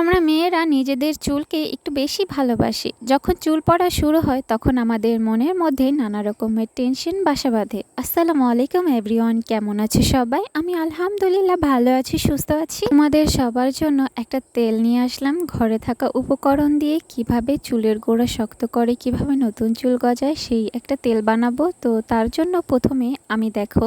আমরা মেয়েরা নিজেদের চুলকে একটু বেশি ভালোবাসি। যখন চুল পড়া শুরু হয়, তখন আমাদের মনের মধ্যে নানা রকমের টেনশন বাসা বাঁধে। আসসালামু আলাইকুম এভরিওয়ান কেমন আছে সবাই? আমি আলহামদুলিল্লাহ ভালো আছি, সুস্থ আছি। আমাদের সবার জন্য একটা তেল নিয়ে আসলাম। ঘরে থাকা উপকরণ দিয়ে কীভাবে চুলের গোড়া শক্ত করে, কীভাবে নতুন চুল গজায়, সেই একটা তেল বানাবো। তো তার জন্য প্রথমে আমি দেখো,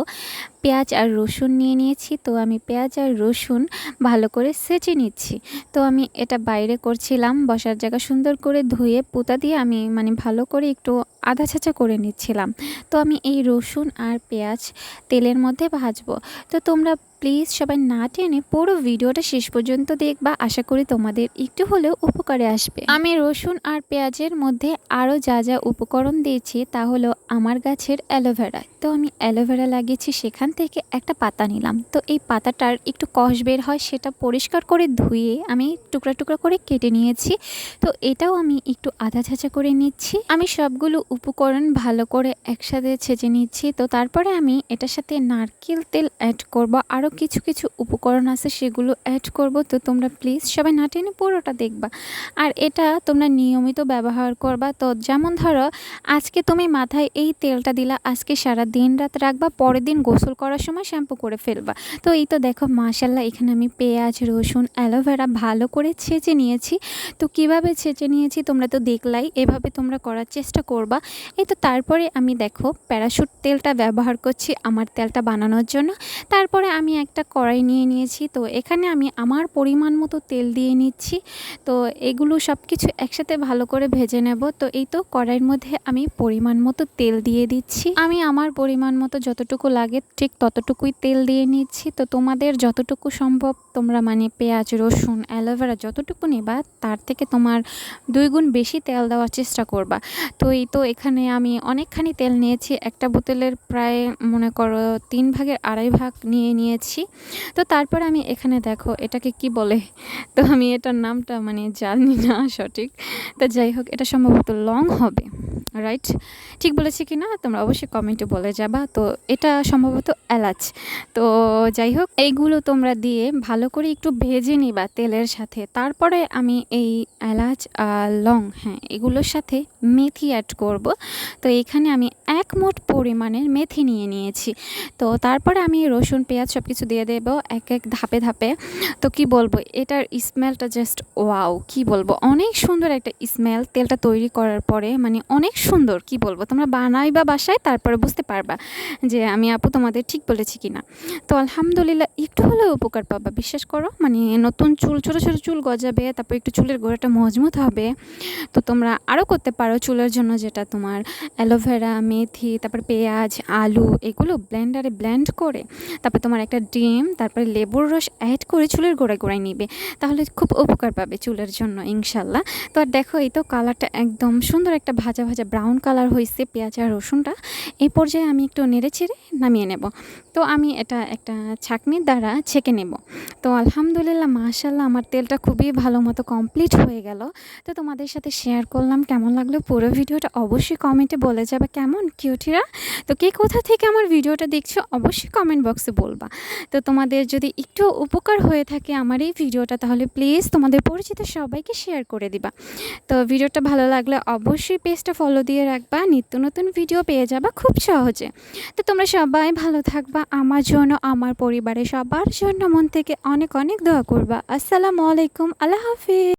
পেঁয়াজ আর রসুন নিয়ে নিয়েছি। তো আমি পেঁয়াজ আর রসুন ভালো করে সেচে নিচ্ছি। তো আমি এটা বাইরে করছিলাম, বসার জায়গা সুন্দর করে ধুয়ে পোতা দিয়ে আমি মানে ভালো করে একটু আধা ছাঁচা করে নিচ্ছিলাম। তো আমি এই রসুন আর পেঁয়াজ তেলের মধ্যে ভাজবো। তো তোমরা প্লিজ সবাই না টেনে পুরো ভিডিওটা শেষ পর্যন্ত দেখবা। আশা করি তোমাদের একটু হলেও উপকারে আসবে। আমি রসুন আর পেঁয়াজের মধ্যে আরও যা যা উপকরণ দিয়েছি তা হলো আমার গাছের অ্যালোভেরা। তো আমি অ্যালোভেরা লাগিয়েছি, সেখান থেকে একটা পাতা নিলাম। তো এই পাতাটার একটু কষ বের হয়, সেটা পরিষ্কার করে ধুয়ে আমি টুকরা টুকরা করে কেটে নিয়েছি। তো এটাও আমি একটু আধা ছাঁচা করে নিচ্ছি। আমি সবগুলো উপকরণ ভালো করে একসাথে ছেঁচে নিচ্ছি। তো তারপরে আমি এটার সাথে নারকেল তেল অ্যাড করব। আরও কিছু কিছু উপকরণ আছে, সেগুলো অ্যাড করব। তো তোমরা প্লিজ সবাই না টেনে পুরোটা দেখবা। আর এটা তোমরা নিয়মিত ব্যবহার করবা। তো যেমন ধরো, আজকে তুমি মাথায় এই তেলটা দিলা, আজকে সারা দিন রাত রাখবা, পরের দিন গোসল করার সময় শ্যাম্পু করে ফেলবা। তো এই তো দেখো মাশাল্লাহ এখানে আমি পেঁয়াজ, রসুন, অ্যালোভেরা ভালো করে ছেঁচে নিয়েছি। তো কীভাবে ছেঁচে নিয়েছি তোমরা তো দেখলাই, এভাবে তোমরা করার চেষ্টা করবা। এই তো তারপরে আমি দেখো প্যারাশুট তেলটা ব্যবহার করছি আমার তেলটা বানানোর জন্য। তারপরে আমি একটা কড়াই নিয়ে নিয়েছি। তো এখানে আমি আমার পরিমাণ মতো তেল দিয়ে নিচ্ছি। তো এগুলো সব কিছু একসাথে ভালো করে ভেজে নেব। তো এই তো কড়াইয়ের মধ্যে আমি পরিমাণ মতো তেল দিয়ে দিচ্ছি। আমি আমার পরিমাণ মতো যতটুকু লাগে ঠিক ততটুকুই তেল দিয়ে নিচ্ছি। তো তোমাদের যতটুকু সম্ভব তোমরা মানে পেঁয়াজ, রসুন, অ্যালোভেরা যতটুকু নেবা তার থেকে তোমার দুই গুণ বেশি তেল দেওয়ার চেষ্টা করবা। তো এই তো এখানে আমি অনেকখানি তেল নিয়েছি। একটা বোতলের প্রায় মনে করো তিন ভাগের আড়াই ভাগ নিয়ে নিয়েছি। তো তারপর আমি এখানে দেখো, এটাকে কি বলে? তো আমি এটার নামটা মানে জানি না সঠিক। তা যাই হোক, এটা সম্ভবত লং হবে। রাইট ঠিক বলেছি কি না? তোমরা অবশ্যই কমেন্টে বলে যাবা। তো এটা সম্ভবত এলাচ। তো যাই হোক, এইগুলো তোমরা দিয়ে ভালো করে একটু ভেজে নিবা তেলের সাথে। তারপরে আমি এই এলাচ আর লং হ্যাঁ এগুলোর সাথে মেথি অ্যাড করব। তো এখানে আমি এক মোট পরিমাণের মেথি নিয়ে নিয়েছি। তো তারপরে আমি রসুন, পেঁয়াজ সব কিছু দিয়ে দেব এক এক ধাপে ধাপে। তো কি বলব, এটার স্মেলটা জাস্ট ওয়াও কি বলব? অনেক সুন্দর একটা স্মেল তেলটা তৈরি করার পরে মানে অনেক সুন্দর, কি বলব? তোমরা বানাই বা বাসায়, তারপরে বুঝতে পারবা যে আমি আপু তোমাদের ঠিক বলেছি কি না তো আলহামদুলিল্লাহ, একটু হলেও উপকার পাবা, বিশ্বাস করো। মানে নতুন চুল, ছোটো ছোটো চুল গজাবে, তারপর একটু চুলের গোড়াটা মজবুত হবে। তো তোমরা আরও করতে পারো চুলের জন্য যেটা তোমার অ্যালোভেরা মেথি, তারপর পেঁয়াজ, আলু, এগুলো ব্লেন্ডারে ব্লেন্ড করে, তারপর তোমার একটা ডিম, তারপরে লেবুর রস অ্যাড করে চুলের গোড়ায় গোড়ায় নিবে। তাহলে খুব উপকার পাবে চুলের জন্য, ইনশাল্লাহ। তো আর দেখো, এই তো কালারটা একদম সুন্দর একটা ভাজা ভাজা ব্রাউন কালার হয়েছে পেঁয়াজ আর রসুনটা, এই পর্যায়ে আমি একটু নেড়ে ছেড়ে নামিয়ে নেব। তো আমি এটা একটা ছাকনির দ্বারা ছেঁকে নেব। তো আলহামদুলিল্লাহ মাশাল্লাহ আমার তেলটা খুবই ভালো মতো কমপ্লিট হয়ে গেল। তো তোমাদের সাথে শেয়ার করলাম কেমন লাগল পুরো ভিডিওটা অবশ্যই কমেন্টে বলে যাবে কেমন কিউটিরা। তো কে কোথা থেকে আমার ভিডিওটা দেখছ অবশ্যই কমেন্ট বক্সে বলবা। তো তোমাদের যদি একটু উপকার হয়ে থাকে আমার এই ভিডিওটা, তাহলে প্লিজ তোমাদের পরিচিত সবাইকে শেয়ার করে দিবা। তো ভিডিওটা ভালো লাগলে অবশ্যই পেজটা ফলো দিয়ে রাখবা, নিত্য নতুন ভিডিও পেয়ে যাবা খুব সহজে। তো তোমরা সবাই ভালো থাকবা, আমার জন্য, আমার পরিবারের সবার জন্য। মন থেকে অনেক অনেক দোয়া করবা। আসসালামু আলাইকুম, আল্লাহ হাফিজ।